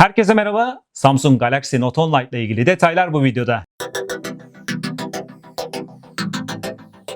Herkese merhaba. Samsung Galaxy Note 10 Lite ile ilgili detaylar bu videoda.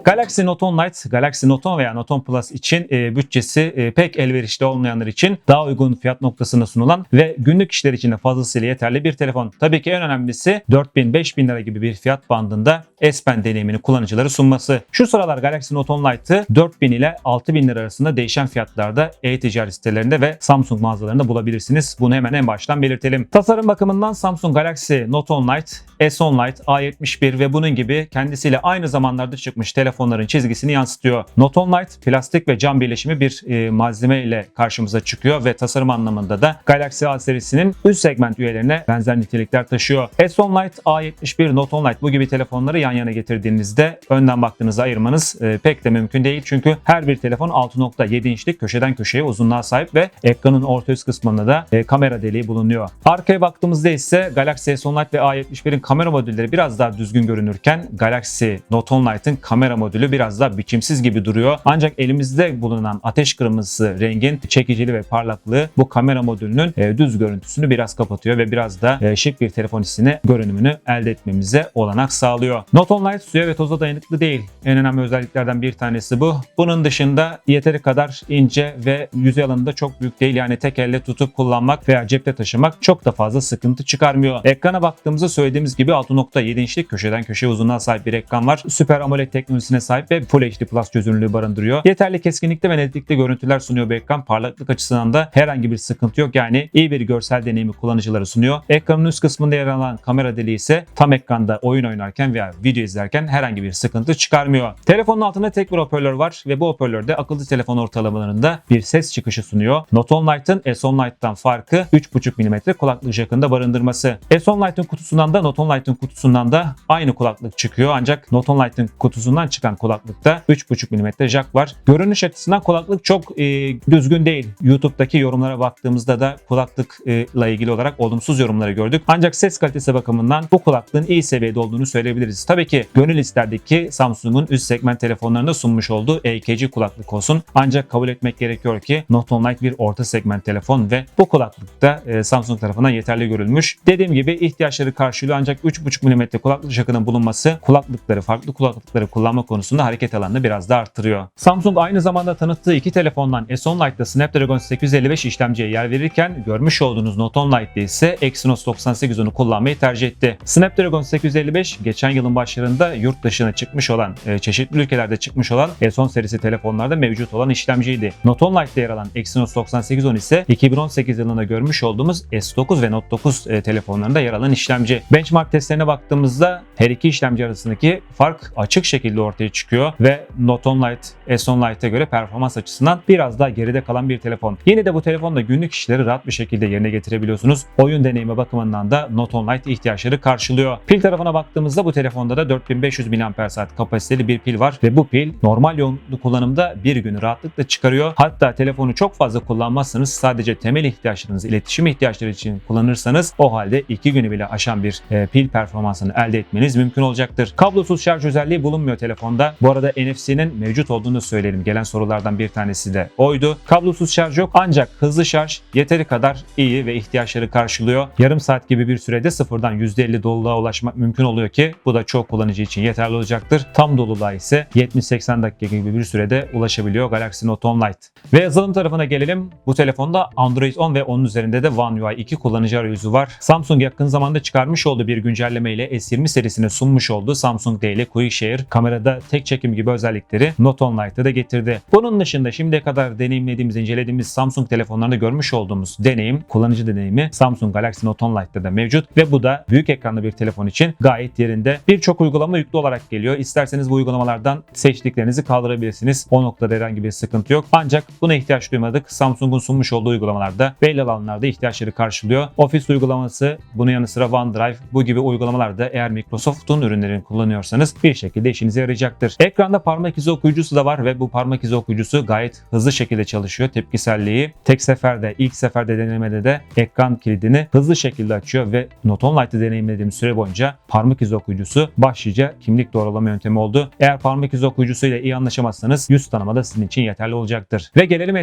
Galaxy Note 10 Lite, Galaxy Note 10 veya Note 10 Plus için e, bütçesi e, pek elverişli olmayanlar için daha uygun fiyat noktasında sunulan ve günlük işler için de fazlasıyla yeterli bir telefon. Tabii ki en önemlisi 4000-5000 lira gibi bir fiyat bandında S Pen deneyimini kullanıcılara sunması. Şu sıralar Galaxy Note 10 Lite'ı 4000 ile 6000 lira arasında değişen fiyatlarda e-ticaret sitelerinde ve Samsung mağazalarında bulabilirsiniz. Bunu hemen en baştan belirtelim. Tasarım bakımından Samsung Galaxy Note 10 Lite, S10 Lite, A71 ve bunun gibi kendisiyle aynı zamanlarda çıkmış telefonların çizgisini yansıtıyor. Note 10 Lite plastik ve cam birleşimi bir e, malzeme ile karşımıza çıkıyor ve tasarım anlamında da Galaxy A serisinin üst segment üyelerine benzer nitelikler taşıyor. S10 Lite, A71, Note 10 Lite bu gibi telefonları yan yana getirdiğinizde önden baktığınızda ayırmanız e, pek de mümkün değil. Çünkü her bir telefon 6.7 inçlik köşeden köşeye uzunluğa sahip ve ekranın orta üst kısmında da e, kamera deliği bulunuyor. Arkaya baktığımızda ise Galaxy S10 Lite ve A71'in kamera modülleri biraz daha düzgün görünürken Galaxy Note 10 Lite'ın kamera modülü biraz daha biçimsiz gibi duruyor. Ancak elimizde bulunan ateş kırmızısı rengin çekiciliği ve parlaklığı bu kamera modülünün e, düz görüntüsünü biraz kapatıyor ve biraz da e, şık bir telefon hissini görünümünü elde etmemize olanak sağlıyor. Note 10 Lite suya ve toza dayanıklı değil. En önemli özelliklerden bir tanesi bu. Bunun dışında yeteri kadar ince ve yüzey alanında çok büyük değil. Yani tek elle tutup kullanmak veya cepte taşımak çok da fazla sıkıntı çıkarmıyor. Ekrana baktığımızda söylediğimiz gibi 6.7 inçlik köşeden köşeye uzunluğa sahip bir ekran var. Süper AMOLED teknolojisine sahip ve Full HD Plus çözünürlüğü barındırıyor. Yeterli keskinlikte ve netlikte görüntüler sunuyor bu ekran. Parlaklık açısından da herhangi bir sıkıntı yok. Yani iyi bir görsel deneyimi kullanıcılara sunuyor. Ekranın üst kısmında yer alan kamera deliği ise tam ekranda oyun oynarken veya video izlerken herhangi bir sıkıntı çıkarmıyor. Telefonun altında tek bir hoparlör var ve bu hoparlör de akıllı telefon ortalamalarında bir ses çıkışı sunuyor. Note 10 Lite'ın S10 Lite'dan farkı 3.5 mm kulaklık jackında barındırması. S10 Lite'ın kutusundan da Note 10 Lite'ın kutusundan da aynı kulaklık çıkıyor ancak Note 10 Lite'ın kutusundan çıkan kulaklıkta 3.5 mm jack var. Görünüş açısından kulaklık çok e, düzgün değil. YouTube'daki yorumlara baktığımızda da kulaklıkla ilgili olarak olumsuz yorumları gördük. Ancak ses kalitesi bakımından bu kulaklığın iyi seviyede olduğunu söyleyebiliriz. Tabii ki gönül isterdik ki Samsung'un üst segment telefonlarında sunmuş olduğu EKG kulaklık olsun. Ancak kabul etmek gerekiyor ki 10 Lite bir orta segment telefon ve bu kulaklıkta e, Samsung tarafından yeterli görülmüş. Dediğim gibi ihtiyaçları karşılıyor ancak 3.5 mm kulaklık jackının bulunması kulaklıkları farklı kulaklıkları kullanma konusunda hareket alanını biraz da arttırıyor. Samsung aynı zamanda tanıttığı iki telefondan S10 Lite'da Snapdragon 855 işlemciye yer verirken görmüş olduğunuz Note 10 Lite'de ise Exynos 9810'u kullanmayı tercih etti. Snapdragon 855 geçen yılın başlarında yurt dışına çıkmış olan, e, çeşitli ülkelerde çıkmış olan S10 serisi telefonlarda mevcut olan işlemciydi. Note 10 Lite'de yer alan Exynos 9810 ise 2018 yılında görmüş olduğumuz S9 ve Note 9 e, telefonlarında yer alan işlemci. Benchmark testlerine baktığımızda her iki işlemci arasındaki fark açık şekilde ortaya çıkıyor ve Note 10 Lite S10 Lite'e göre performans açısından biraz daha geride kalan bir telefon. Yine de bu telefonla günlük işleri rahat bir şekilde yerine getirebiliyorsunuz. Oyun deneyimi bakımından da Note 10 Lite ihtiyaçları karşılıyor. Pil tarafına baktığımızda bu telefonda da 4500 mAh kapasiteli bir pil var ve bu pil normal yoğunluklu kullanımda bir günü rahatlıkla çıkarıyor. Hatta telefonu çok fazla kullanmazsanız sadece temel ihtiyaçlarınız, iletişim ihtiyaçları için kullanırsanız o halde 2 günü bile aşan bir e, pil performansını elde etmeniz mümkün olacaktır. Kablosuz şarj özelliği bulunmuyor telefonda. Bu arada NFC'nin mevcut olduğunu söyleyelim. Gelen sorulardan bir tanesi de oydu. Kablosuz şarj yok ancak hızlı şarj yeteri kadar iyi ve ihtiyaçları karşılıyor. Yarım saat gibi bir sürede sıfırdan %50 doluluğa ulaşmak mümkün oluyor ki bu da çok kullanıcı için yeterli olacaktır. Tam doluluğa ise 70-80 dakika gibi bir sürede ulaşabiliyor Galaxy Note 10 Lite. Ve yazılım tarafına gelelim. Bu telefonda Android 10 ve onun üzerinde de One UI 2 kullanıcı arayüzü var. Samsung yakın zamanda çıkarmış olduğu bir güncelleme ile S20 serisine sunmuş olduğu Samsung D ile Quick Share kamerada tek çekim gibi özellikleri Note 10 Lite'da da getirdi. Bunun dışında şimdiye kadar deneyimlediğimiz, incelediğimiz Samsung telefonlarında görmüş olduğumuz deneyim, kullanıcı deneyimi Samsung Galaxy Note 10 Lite'da da mevcut ve bu da büyük ekranlı bir telefon için gayet yerinde. Birçok uygulama yüklü olarak geliyor. İsterseniz bu uygulamalardan seçtiklerinizi kaldırabilirsiniz. O noktada herhangi bir sıkıntı yok. Ancak buna ihtiyaç duymadık. Samsung'un sunmuş olduğu uygulamalarda belli alanlarda ihtiyaçları karşılıyor. Office uygulaması, bunun yanı sıra OneDrive bu gibi uygulamalarda eğer Microsoft'un ürünlerini kullanıyorsanız bir şekilde işinize yarayacaktır. Ekranda parmak izi okuyucusu da var ve bu parmak izi okuyucusu gayet hızlı şekilde çalışıyor. Tepkiselliği tek seferde, ilk seferde denemede de ekran kilidini hızlı şekilde açıyor ve 10 Lite'ı deneyimlediğim süre boyunca parmak izi okuyucusu başlıca kimlik doğrulama yöntemi oldu. Eğer parmak izi okuyucusuyla iyi anlaşamazsanız yüz tanıma da sizin için yeterli olacaktır. Ve gelelim.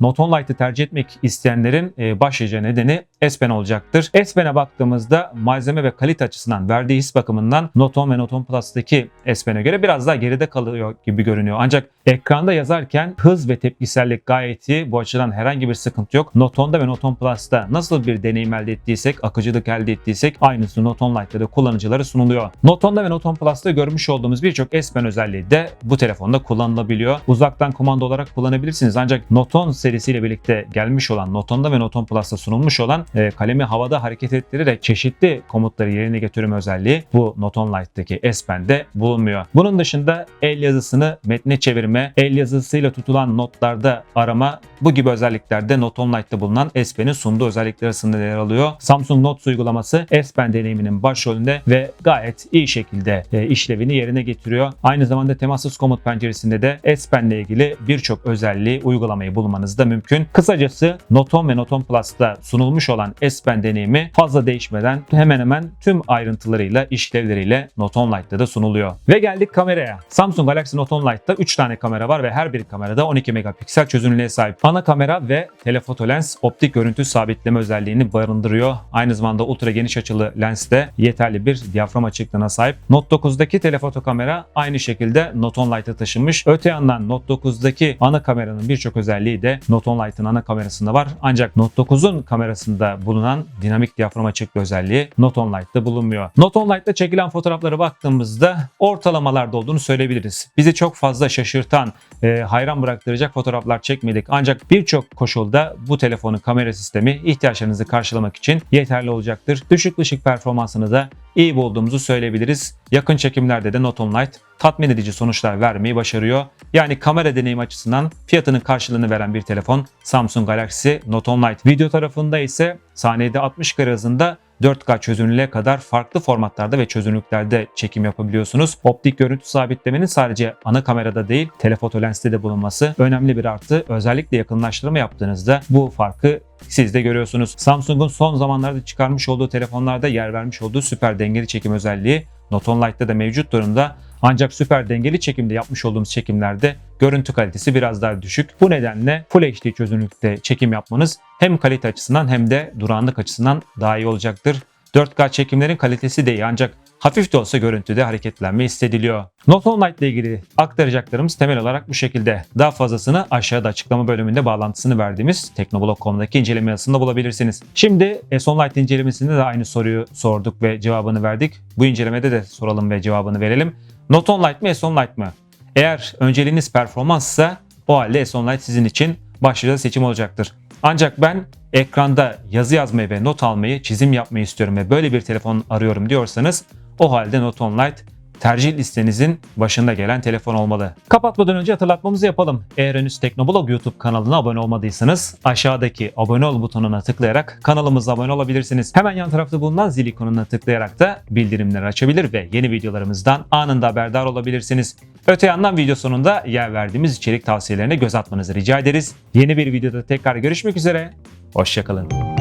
Note 10 Lite'ı tercih etmek isteyenlerin e, başlıca nedeni S Pen olacaktır. S Pen'e baktığımızda malzeme ve kalite açısından verdiği his bakımından Note 10 ve Note 10 Plus'taki S Pen'e göre biraz daha geride kalıyor gibi görünüyor. Ancak ekranda yazarken hız ve tepkisellik gayet iyi. Bu açıdan herhangi bir sıkıntı yok. Note 10'da ve Note 10 Plus'ta nasıl bir deneyim elde ettiysek, akıcılık elde ettiysek aynısı Note 10 Lite'da da kullanıcılara sunuluyor. Note 10'da ve Note 10 Plus'ta görmüş olduğumuz birçok S Pen özelliği de bu telefonda kullanılabiliyor. Uzaktan kumanda olarak kullanabilirsiniz. Ancak Note 10 serisiyle birlikte gelmiş olan Note 10'da ve Note 10 Plus'ta sunulmuş olan kalemi havada hareket ettirerek çeşitli komutları yerine getirme özelliği bu Note 10 Lite'daki S Pen'de bulunmuyor. Bunun dışında el yazısını metne çevirme, el yazısıyla tutulan notlarda arama bu gibi özelliklerde Note 10 Lite'da bulunan S Pen'in sunduğu özellikler arasında yer alıyor. Samsung Notes uygulaması S Pen deneyiminin başrolünde ve gayet iyi şekilde e, işlevini yerine getiriyor. Aynı zamanda temassız komut penceresinde de S Pen ile ilgili birçok özelliği uygulamayı bulmanız da mümkün. Kısacası Note 10 ve Note 10 Plus'ta sunulmuş olan S Pen deneyimi fazla değişmeden hemen hemen tüm ayrıntılarıyla, işlevleriyle Note 10 Lite'da da sunuluyor. Ve geldik kameraya. Samsung Galaxy Note 10 Lite'da 3 tane kamera var ve her bir kamerada 12 megapiksel çözünürlüğe sahip. Ana kamera ve telefoto lens optik görüntü sabitleme özelliğini barındırıyor. Aynı zamanda ultra geniş açılı lens de yeterli bir diyafram açıklığına sahip. Note 9'daki telefoto kamera aynı şekilde Note 10 Lite'a taşınmış. Öte yandan Note 9'daki ana kameranın birçok özelliği de Note 10 Lite'ın ana kamerasında var. Ancak Note 9'un kamerasında bulunan dinamik diyafram açıklığı özelliği Note 10 Lite'da bulunmuyor. Note 10 Lite'da çekilen fotoğraflara baktığımızda ortalamalarda olduğunu söyleyebiliriz. Bizi çok fazla şaşırtan, e, hayran bıraktıracak fotoğraflar çekmedik. Ancak birçok koşulda bu telefonun kamera sistemi ihtiyaçlarınızı karşılamak için yeterli olacaktır. Düşük ışık performansını da iyi bulduğumuzu söyleyebiliriz. Yakın çekimlerde de 10 Lite tatmin edici sonuçlar vermeyi başarıyor. Yani kamera deneyim açısından fiyatının karşılığını veren bir telefon Samsung Galaxy Note 10 Lite. Video tarafında ise saniyede 60 kare hızında 4K çözünürlüğe kadar farklı formatlarda ve çözünürlüklerde çekim yapabiliyorsunuz. Optik görüntü sabitlemenin sadece ana kamerada değil, telefoto lenste de bulunması önemli bir artı. Özellikle yakınlaştırma yaptığınızda bu farkı siz de görüyorsunuz. Samsung'un son zamanlarda çıkarmış olduğu telefonlarda yer vermiş olduğu süper dengeli çekim özelliği Note 10 Lite'da da mevcut durumda. Ancak süper dengeli çekimde yapmış olduğumuz çekimlerde görüntü kalitesi biraz daha düşük. Bu nedenle Full HD çözünürlükte çekim yapmanız hem kalite açısından hem de durağanlık açısından daha iyi olacaktır. 4K çekimlerin kalitesi de iyi ancak hafif de olsa görüntüde hareketlenme hissediliyor. Note 10 Lite ile ilgili aktaracaklarımız temel olarak bu şekilde. Daha fazlasını aşağıda açıklama bölümünde bağlantısını verdiğimiz Teknoblog.com'daki inceleme yazısında bulabilirsiniz. Şimdi S10 Lite incelemesinde de aynı soruyu sorduk ve cevabını verdik. Bu incelemede de soralım ve cevabını verelim. Note 10 Lite mi S10 Lite mı? Eğer önceliğiniz performanssa o halde S10 Lite sizin için başlıca seçim olacaktır. Ancak ben ekranda yazı yazmayı ve not almayı, çizim yapmayı istiyorum ve böyle bir telefon arıyorum diyorsanız o halde Note 10 Lite tercih listenizin başında gelen telefon olmalı. Kapatmadan önce hatırlatmamızı yapalım. Eğer henüz Teknoblog YouTube kanalına abone olmadıysanız aşağıdaki abone ol butonuna tıklayarak kanalımıza abone olabilirsiniz. Hemen yan tarafta bulunan zil ikonuna tıklayarak da bildirimleri açabilir ve yeni videolarımızdan anında haberdar olabilirsiniz. Öte yandan video sonunda yer verdiğimiz içerik tavsiyelerine göz atmanızı rica ederiz. Yeni bir videoda tekrar görüşmek üzere. Hoşçakalın.